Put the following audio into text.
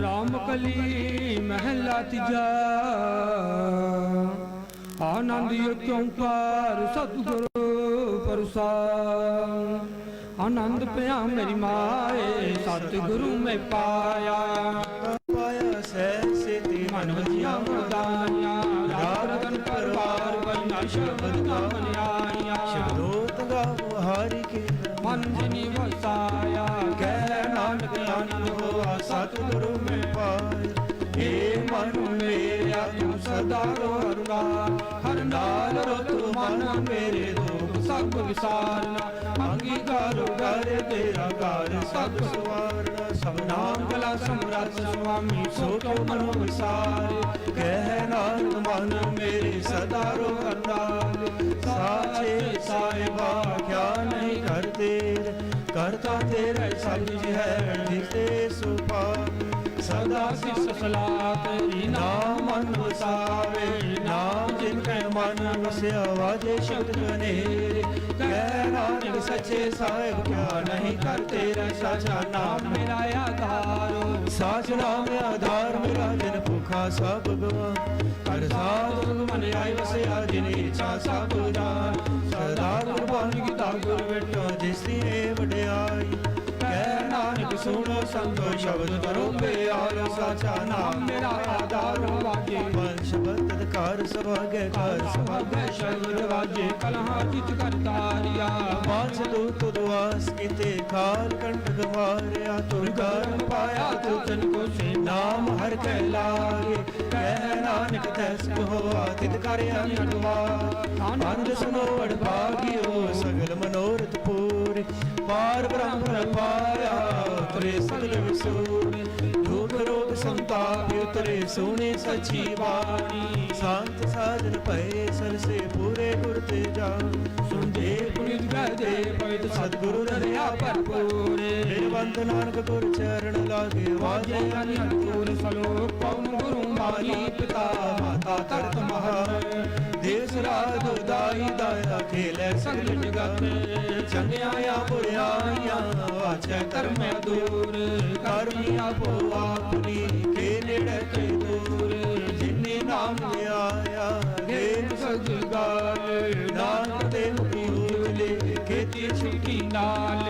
ਰਾਮ ਕਲੀ ਮਹਿਲਾ ਤੀਜਾ ਆਨੰਦ ਓੰਕਾਰ ਸਤਿਗੁਰੂ ਪ੍ਰਸਾਦ ਆਨੰਦ ਪਿਆ ਮੇਰੀ ਮਾਏ ਸਤਿਗੁਰੂ ਮੈਂ ਪਾਇਆ ਪਾਇਆ ਸਹਿ ਸੇਤੀ ਮਨ ਵਜੀਆਂ ਮਰਦਾਨੀਆਂ ਰਾਤ ਰਤਨ ਪਰਵਾਰ ਬੈਨਾ ਸ਼ਬਦ ਕਾ ਮਨਿਆਈਆਂ ਸ਼ਬਦੋਤ ਗਾਵੋ ਹਾਰੀ ਕੇ ਮਨ ਜਿਨੀ ਸਤਿਗੁਰੂ ਮੈਂ ਪਾਇਆ ਏ ਮਨ ਮੇਰਾ ਤੂੰ ਸਦਾ ਰੋਣਾ ਹਰ ਨਾਲ ਰਤੁ ਮਨ ਮੇਰੇ ਦੁਖ ਸਭ ਵਿਸਾਰਨਾ। ਅੰਗੀਕਾਰ ਕਰ ਤੇਰਾ ਘਰ ਸਭ ਸਵਾਰਣਾ ਸਭ ਨਾਮ ਕਲਾ ਸਮਰੱਥ ਸੁਆਮੀ ਸੋ ਤੋ ਮਨੋ ਵਿਸਾਰੇ। ਕਹਿ ਨਾਨਕ ਮਨ ਮੇਰੇ ਸਦਾ ਰੋਣਾ ਕਰਤਾ ਤੇਰਾ ਸਭ ਹੈ ਜਿਤੇ ਸੁਪਾ ਸਦਾ ਸਿਸ ਸਲਾਹ ਨਾਮ ਮਨ ਵਸਾਵੇ, ਨਾਮ ਜਿਨ ਕੈ ਮਨ ਵਸਿਆ ਵਾਜੇ ਸ਼ਬਦ ਬਨੇਰੇ ਕਹਿ ਨਾਨਕ ਸੱਚੇ ਸਾਹਿਬ, ਕਿਆ ਨਹੀਂ ਕਰ ਤੇਰਾ ਸਾਚਾ ਨਾਮ ਮੇਰਾ ਆਧਾਰੋ। ਸਾਚ ਨਾਮ ਆਧਾਰ, ਮੇਰਾ ਜਿਨ ਭੁਖਾ ਸਭ ਗਵਾ। ਹਰ ਸਾਧ ਮਨ ਆਇ ਵਸਿਆ, ਜਿਨ ਇੱਛਾ ਸਭ ਜਾਨ ਸਦਾ ਗੁਰਬਾਣੀ ਗੀਤਾ ਗੁਰ ਵੇਟੋ ਸੁਣੋ ਸੰਤੋ ਸ਼ਬਦ ਕਰੋ ਪਿਆਰ ਸਾਚਾ ਨਾਮ ਮੇਰਾ ਆਧਾਰੋ ਵਾਜੇ ਮਨ ਸ਼ਬਦ ਅਧਿਕਾਰ ਸਭਾਗੇ ਕਰ ਸਭਾਗੇ ਸਭੈ ਸ਼ਬਦ ਵਾਜੇ ਕਲਹਾਂ ਜਿਤ ਕਰਤਾਰਿਆ ਵਾਚ ਤੂ ਤੁਦਵਾਸ ਕੀਤੇ ਕਾਲ ਕੰਠ ਗਵਾਰਿਆ ਤੁਰ ਗਰਮ ਪਾਇਆ ਤੂ ਤਨ ਕੋ ਸੇ ਨਾਮ ਹਰ ਕੈ ਲਾਗੇ ਕਹਿ ਨਾਨਕ ਤੈਸ ਹੋਆ ਤਿਤ ਕਰ ਅਨੁਵਾ ਅੰਧ ਸੁਨੋ ਅੜ ਭਾਗਿਓ ਸਗਲ ਮਨੋਰਥ ਪੂਰੇ ਪਾਰ ਬ੍ਰਹਮ ਪਾਇਆ ਉਤਰੇ ਸਗਲ ਵਿਸੂਰ ਦੁਖ ਰੋਗ ਸੰਤਾਪ, ਉਤਰੇ ਸੋਨੇ ਸੱਚੀ ਬਾਣੀ। ਸੰਤ ਸਾਜਨ ਭਏ ਸਰਸੇ ਪੂਰੇ ਗੁਰ ਤੇ ਜਾ ਸੁਣਦੇ ਪੁਨੀਤ ਗਏ ਪਵਿੱਤ ਸਤਿਗੁਰੂ ਦਰਿਆ ਭਰਪੂਰੇ। ਨਿਰਵੰਦ ਨਾਨਕ ਗੁਰ ਚਰਨ ਲਾਗੇ, ਵਾਜੇ ਵਾਜੇ ਅਨੰਦਪੁਰ। ਸਲੋਕ ਪਵਨ ਗੁਰੂ ਮਾਰੀ ਪਿਤਾ, ਮਾਤਾ ਤਰਤ ਮਹਾਰ ਦੇਸ ਰਾਜ ਉਦਾਈ ਦਾਇਆ ਖੇਲੇ ਸਗਲ ਜਗਤ ਚੰਗਿਆਆਂ ਬੁਰਿਆਈਆਂ ਵਾਚੈ ਧਰਮ ਦੂਰ। ਕਰਮੀ ਆਪੋ ਆਪਣੀ ਕੇ ਨੇੜੇ ਤੇ ਦੂਰ। ਜਿਨੇ ਨਾਮ ਲਿਆਇਆ ਗੇਨ ਸਜਗਾਲ ਨਾਨਕ ਦੇ ਮੁਖੀ ਖੇਤੀ ਛੁੱਟੀ ਨਾਲ।